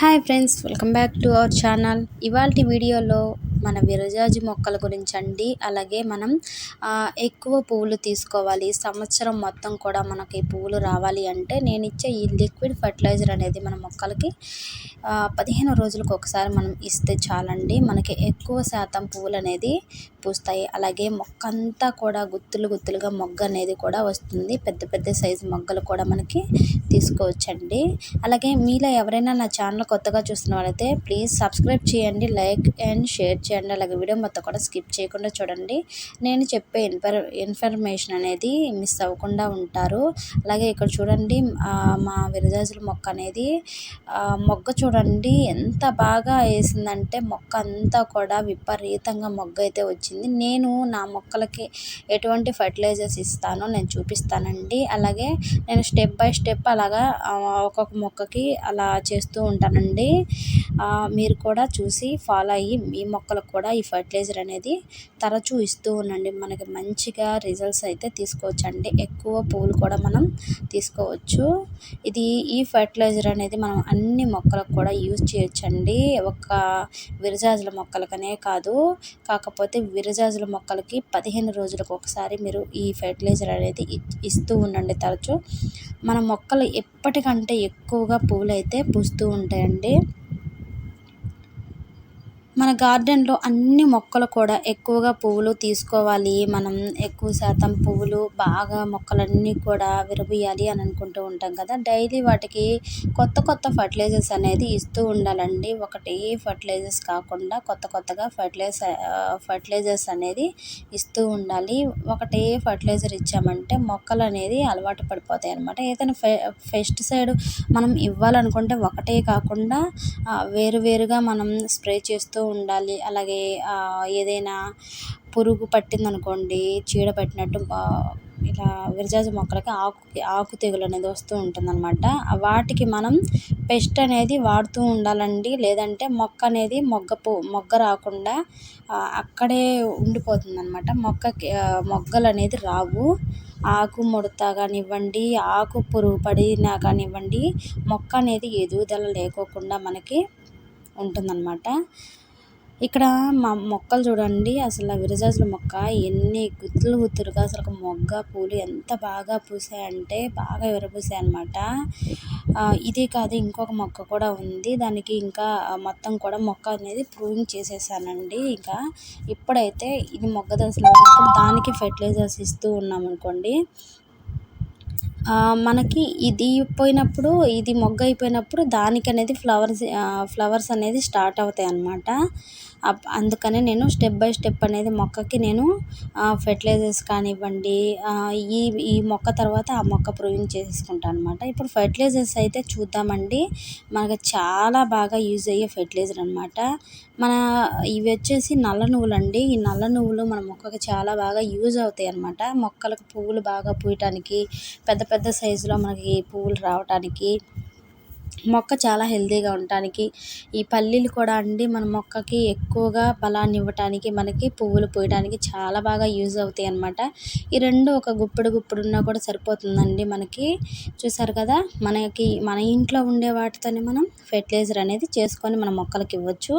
Hi friends welcome back to our channel. ఇవాళ వీడియోలో మన విరజాజి మొక్కల గురించి అండి అలాగే మనం ఎక్కువ పువ్వులు తీసుకోవాలి. సంవత్సరం మొత్తం కూడా మనకి పువ్వులు రావాలి అంటే నేను ఇచ్చే ఈ లిక్విడ్ ఫర్టిలైజర్ అనేది మన మొక్కలకి పదిహేను రోజులకు ఒకసారి మనం ఇస్తే చాలండి. మనకి ఎక్కువ శాతం పువ్వులు అనేది పూస్తాయి. అలాగే మొక్క అంతా కూడా గుత్తులు గుత్తులుగా మొగ్గ అనేది కూడా వస్తుంది. పెద్ద పెద్ద సైజు మొగ్గలు కూడా మనకి తీసుకోవచ్చండి. అలాగే మీలో ఎవరైనా నా ఛానల్ కొత్తగా చూస్తున్న వాళ్ళైతే ప్లీజ్ సబ్స్క్రైబ్ చేయండి. లైక్ అండ్ షేర్ చేయండి. అలాగే వీడియో మొత్తం కూడా స్కిప్ చేయకుండా చూడండి. నేను చెప్పే ఇన్ఫర్ ఇన్ఫర్మేషన్ అనేది మిస్ అవ్వకుండా ఉంటారు. అలాగే ఇక్కడ చూడండి మా విరజాజుల మొక్క అనేది మొగ్గ చూడండి ఎంత బాగా వేసిందంటే మొక్క అంతా కూడా విపరీతంగా మొగ్గ అయితే వచ్చింది. నేను నా మొక్కలకి ఎటువంటి ఫర్టిలైజర్స్ ఇస్తానో నేను చూపిస్తానండి. అలాగే నేను స్టెప్ బై స్టెప్ అలాగా ఒక్కొక్క మొక్కకి అలా చేస్తూ ఉంటానండి. మీరు కూడా చూసి ఫాలో అయ్యి మీ మొక్కలు మొక్కలకు కూడా ఈ ఫర్టిలైజర్ అనేది తరచూ ఇస్తూ ఉండండి. మనకి మంచిగా రిజల్ట్స్ అయితే తీసుకోవచ్చండి. ఎక్కువ పువ్వులు కూడా మనం తీసుకోవచ్చు. ఇది ఈ ఫర్టిలైజర్ అనేది మనం అన్ని మొక్కలకు కూడా యూజ్ చేయొచ్చండి. ఒక విరజాజుల మొక్కలకనే కాదు. కాకపోతే విరజాజుల మొక్కలకి పదిహేను రోజులకు ఒకసారి మీరు ఈ ఫర్టిలైజర్ అనేది ఇస్తూ ఉండండి తరచూ. మన మొక్కలు ఎప్పటికంటే ఎక్కువగా పువ్వులు అయితే పూస్తూ ఉంటాయండి. మన గార్డెన్లో అన్ని మొక్కలు కూడా ఎక్కువగా పువ్వులు తీసుకోవాలి. మనం ఎక్కువ శాతం పువ్వులు బాగా మొక్కలన్నీ కూడా విరబూయాలి అని అనుకుంటూ ఉంటాం కదా. డైలీ వాటికి కొత్త కొత్త ఫర్టిలైజర్స్ అనేది ఇస్తూ ఉండాలండి. ఒకటి ఫర్టిలైజర్స్ కాకుండా కొత్త కొత్తగా ఫర్టిలైజర్ ఫర్టిలైజర్స్ అనేది ఇస్తూ ఉండాలి. ఒకటే ఫర్టిలైజర్ ఇచ్చామంటే మొక్కలు అనేది అలవాటు పడిపోతాయి అనమాట ఏదైనా పెస్టిసైడ్ మనం ఇవ్వాలనుకుంటే ఒకటే కాకుండా వేరు వేరుగా మనం స్ప్రే చేస్తూ ఉండాలి. అలాగే ఏదైనా పురుగు పట్టిందనుకోండి చీడ పట్టినట్టు ఇలా విరజాజు మొక్కలకి ఆకు ఆకు తెగులు అనేది వస్తూ ఉంటుందన్నమాట. వాటికి మనం పెస్ట్ అనేది వాడుతూ ఉండాలండి. లేదంటే మొక్క అనేది మొగ్గ పో మొగ్గ రాకుండా అక్కడే ఉండిపోతుంది అనమాట మొక్కకి మొగ్గలు అనేది రావు. ఆకు ముడత కానివ్వండి ఆకు పురుగు పడినా కానివ్వండి మొక్క అనేది ఎదుగుదల లేకోకుండా మనకి ఉంటుందన్నమాట. ఇక్కడ మా మొక్కలు చూడండి అసలు విరజాజుల మొక్క ఎన్ని గుత్తులు గుత్తులుగా అసలు మొగ్గ పూలు ఎంత బాగా పూసాయంటే బాగా విరబూసాయి అనమాట ఇది కాదు ఇంకొక మొక్క కూడా ఉంది. దానికి ఇంకా మొత్తం కూడా మొక్క అనేది ప్రూవింగ్ చేసేసానండి. ఇంకా ఇప్పుడైతే ఇది మొగ్గ దశలో ఉన్నప్పుడు దానికి ఫెర్టిలైజర్స్ ఇస్తూ ఉన్నాం అనుకోండి. మనకి ఇది పోయినప్పుడు ఇది మొగ్గ అయిపోయినప్పుడు దానికి అనేది ఫ్లవర్స్ ఫ్లవర్స్ అనేది స్టార్ట్ అవుతాయి అన్నమాట అందుకనే నేను స్టెప్ బై స్టెప్ అనేది మొక్కకి నేను ఫెర్టిలైజర్స్ కానివ్వండి ఈ ఈ మొక్క తర్వాత ఆ మొక్క ప్రూవింగ్ చేసుకుంటాను అనమాట ఇప్పుడు ఫెర్టిలైజర్స్ అయితే చూద్దామండి. మనకు చాలా బాగా యూజ్ అయ్యే ఫెర్టిలైజర్ అనమాట మన ఇవి వచ్చేసి నల్ల నువ్వులు అండి ఈ నల్ల నువ్వులు మన మొక్కకి చాలా బాగా యూజ్ అవుతాయి అనమాట మొక్కలకు పువ్వులు బాగా పూయటానికి పెద్ద పెద్ద సైజులో మనకి పువ్వులు రావటానికి మొక్క చాలా హెల్తీగా ఉండటానికి ఈ పల్లీలు కూడా అండి మన మొక్కకి ఎక్కువగా బలాన్ని ఇవ్వటానికి మనకి పువ్వులు పూయడానికి చాలా బాగా యూజ్ అవుతాయి అన్నమాట. ఈ రెండు ఒక గుప్పెడు గుప్పెడు ఉన్నా కూడా సరిపోతుందండి మనకి. చూసారు కదా మనకి మన ఇంట్లో ఉండే వాటితోనే మనం ఫెర్టిలైజర్ అనేది చేసుకొని మన మొక్కలకి ఇవ్వచ్చు.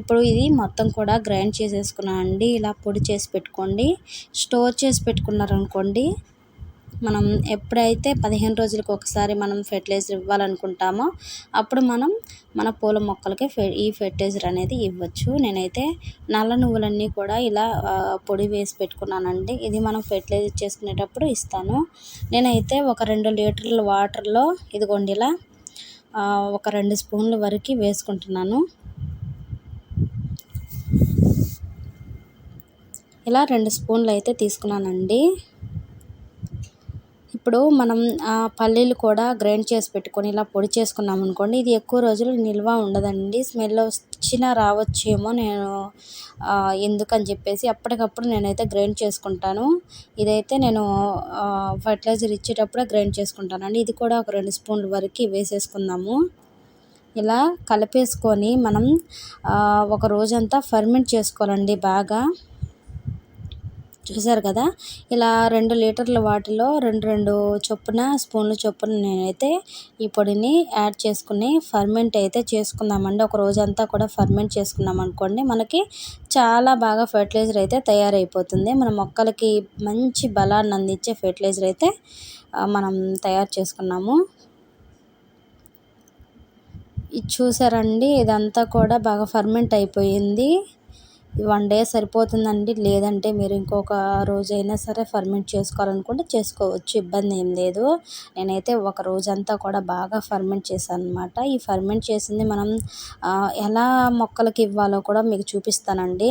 ఇప్పుడు ఇది మొత్తం కూడా గ్రైండ్ చేసేసుకున్నాను అండి ఇలా పొడి చేసి పెట్టుకోండి. స్టోర్ చేసి పెట్టుకున్నారనుకోండి మనం ఎప్పుడైతే పదిహేను రోజులకు ఒకసారి మనం ఫెర్టిలైజర్ ఇవ్వాలనుకుంటామో అప్పుడు మనం మన పూల మొక్కలకి ఫె ఈ ఫెర్టిలైజర్ అనేది ఇవ్వచ్చు. నేనైతే నల్ల నువ్వులన్నీ కూడా ఇలా పొడి వేసి పెట్టుకున్నానండి. ఇది మనం ఫెర్టిలైజర్ చేసుకునేటప్పుడు ఇస్తాను. నేనైతే ఒక రెండు లీటర్ల వాటర్లో ఇదిగోండి ఇలా ఒక రెండు స్పూన్ల వరకు వేసుకుంటున్నాను. ఇలా రెండు స్పూన్లు అయితే తీసుకున్నానండి. ఇప్పుడు మనం పల్లీలు కూడా గ్రైండ్ చేసి పెట్టుకొని ఇలా పొడి చేసుకున్నాం అనుకోండి ఇది ఎక్కువ రోజులు నిల్వ ఉండదండి. స్మెల్ వచ్చినా రావచ్చేమో నేను ఎందుకని చెప్పేసి అప్పటికప్పుడు నేనైతే గ్రైండ్ చేసుకుంటాను. ఇదైతే నేను ఫర్టిలైజర్ ఇచ్చేటప్పుడే గ్రైండ్ చేసుకుంటానండి. ఇది కూడా ఒక రెండు స్పూన్ల వరకు వేసేసుకుందాము. ఇలా కలిపేసుకొని మనం ఒక రోజంతా ఫర్మెంట్ చేసుకోవాలండి బాగా. చూసారు కదా? ఇలా రెండు లీటర్ల వాటిలో రెండు రెండు చొప్పున స్పూన్ల చొప్పున నేనైతే ఈ పొడిని యాడ్ చేసుకుని ఫర్మెంట్ అయితే చేసుకుందామండి. ఒక రోజంతా కూడా ఫర్మెంట్ చేసుకున్నాం అనుకోండి మనకి చాలా బాగా ఫెర్టిలైజర్ అయితే తయారైపోతుంది. మన మొక్కలకి మంచి బలాన్ని అందించే ఫెర్టిలైజర్ అయితే మనం తయారు చేసుకున్నాము. ఇది చూసారండి ఇదంతా కూడా బాగా ఫర్మెంట్ అయిపోయింది. వన్ డే సరిపోతుందండి. లేదంటే మీరు ఇంకొక రోజైనా సరే ఫర్మెంట్ చేసుకోవాలనుకుంటే చేసుకోవచ్చు. ఇబ్బంది ఏం లేదు. నేనైతే ఒక రోజంతా కూడా బాగా ఫర్మెంట్ చేశాను అనమాట ఈ ఫర్మెంట్ చేసింది మనం ఎలా మొక్కలకి ఇవ్వాలో కూడా మీకు చూపిస్తానండి.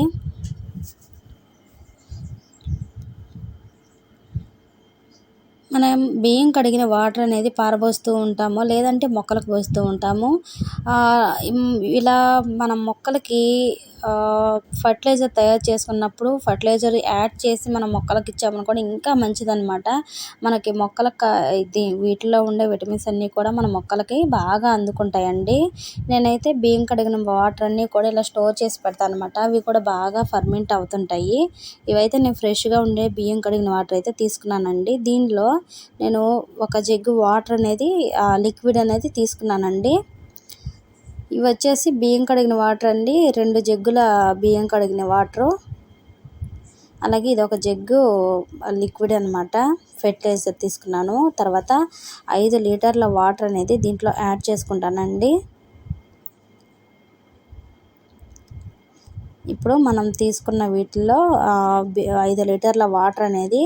మనం బియ్యం కడిగిన వాటర్ అనేది పారబోస్తూ ఉంటాము. లేదంటే మొక్కలకు పోస్తూ ఉంటాము. ఇలా మనం మొక్కలకి ఫర్టిలైజర్ తయారు చేసుకున్నప్పుడు ఫర్టిలైజర్ యాడ్ చేసి మనం మొక్కలకి ఇచ్చామనుకోండి ఇంకా మంచిదన్నమాట. మనకి మొక్కలకు ఇది వీటిలో ఉండే విటమిన్స్ అన్నీ కూడా మన మొక్కలకి బాగా అందుకుంటాయండి. నేనైతే బియ్యం కడిగిన వాటర్ అన్నీ కూడా ఇలా స్టోర్ చేసి పెడతాను అనమాట అవి కూడా బాగా ఫర్మెంట్ అవుతుంటాయి. ఇవైతే నేను ఫ్రెష్గా ఉండే బియ్యం కడిగిన వాటర్ అయితే తీసుకున్నానండి. దీనిలో నేను ఒక జగ్గు వాటర్ అనేది లిక్విడ్ అనేది తీసుకున్నానండి. ఇవి వచ్చేసి బియ్యం కడిగిన వాటర్ అండి. రెండు జగ్గుల బియ్యం కడిగిన వాటరు. అలాగే ఇది ఒక జగ్గు లిక్విడ్ అనమాట ఫెర్టిలైజర్ తీసుకున్నాను. తర్వాత ఐదు లీటర్ల వాటర్ అనేది దీంట్లో యాడ్ చేసుకుంటానండి. ఇప్పుడు మనం తీసుకున్న వీటిల్లో ఐదు లీటర్ల వాటర్ అనేది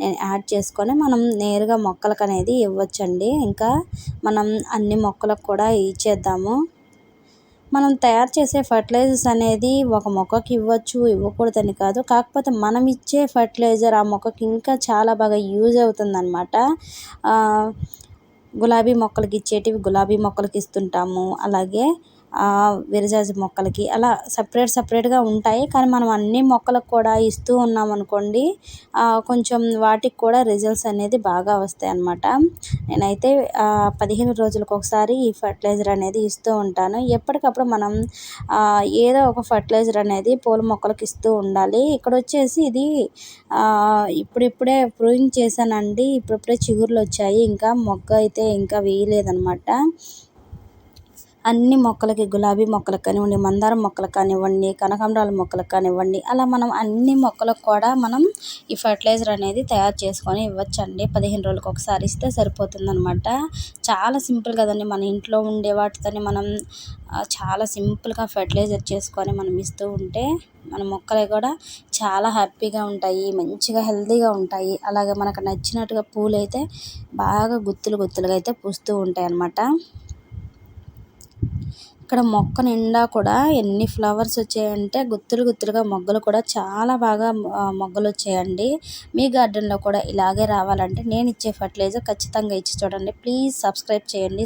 నేను యాడ్ చేసుకొని మనం నేరుగా మొక్కలకు అనేది ఇవ్వచ్చండి. ఇంకా మనం అన్ని మొక్కలకు కూడా ఇచ్చేద్దాము. మనం తయారు చేసే ఫర్టిలైజర్స్ అనేది ఒక మొక్కకి ఇవ్వచ్చు ఇవ్వకూడదని కాదు. కాకపోతే మనం ఇచ్చే ఫర్టిలైజర్ ఆ మొక్కకి ఇంకా చాలా బాగా యూజ్ అవుతుందన్నమాట. గులాబీ మొక్కలకి ఇచ్చేటివి గులాబీ మొక్కలకి ఇస్తుంటాము. అలాగే విరజాజి మొక్కలకి అలా సపరేట్ సపరేట్గా ఉంటాయి. కానీ మనం అన్ని మొక్కలకు కూడా ఇస్తూ ఉన్నాం అనుకోండి కొంచెం వాటికి కూడా రిజల్ట్స్ అనేది బాగా వస్తాయి అన్నమాట. నేనైతే పదిహేను రోజులకు ఒకసారి ఈ ఫర్టిలైజర్ అనేది ఇస్తూ ఉంటాను. ఎప్పటికప్పుడు మనం ఏదో ఒక ఫర్టిలైజర్ అనేది పూల మొక్కలకు ఇస్తూ ఉండాలి. ఇక్కడ వచ్చేసి ఇది ఇప్పుడిప్పుడే ప్రూయింగ్ చేశానండి. ఇప్పుడిప్పుడే చిగుర్లు వచ్చాయి. ఇంకా మొగ్గ అయితే ఇంకా వేయలేదన్నమాట. అన్ని మొక్కలకి గులాబీ మొక్కలకు కానివ్వండి మందారం మొక్కలకు కానివ్వండి కనకాంబరాల మొక్కలకు కానివ్వండి అలా మనం అన్ని మొక్కలకు కూడా మనం ఈ ఫర్టిలైజర్ అనేది తయారు చేసుకొని ఇవ్వచ్చండి. పదిహేను రోజులకు ఒకసారి ఇస్తే సరిపోతుందనమాట చాలా సింపుల్ కదండి. మన ఇంట్లో ఉండే వాటితోనే మనం చాలా సింపుల్గా ఫర్టిలైజర్ చేసుకొని మనం ఇస్తూ ఉంటే మన మొక్కలు కూడా చాలా హ్యాపీగా ఉంటాయి మంచిగా హెల్తీగా ఉంటాయి. అలాగే మనకు నచ్చినట్టుగా పూలు అయితే బాగా గుత్తులు గుత్తులుగా అయితే పూస్తూ ఉంటాయి అన్నమాట ఇక్కడ మొక్క నిండా కూడా ఎన్ని ఫ్లవర్స్ వచ్చాయంటే గుత్తులు గుత్తులుగా మొగ్గలు కూడా చాలా బాగా మొగ్గలు వచ్చాయండి. మీ గార్డెన్లో కూడా ఇలాగే రావాలంటే నేను ఇచ్చే ఫర్టిలైజర్ ఖచ్చితంగా ఇచ్చి చూడండి. ప్లీజ్ సబ్స్క్రైబ్ చేయండి.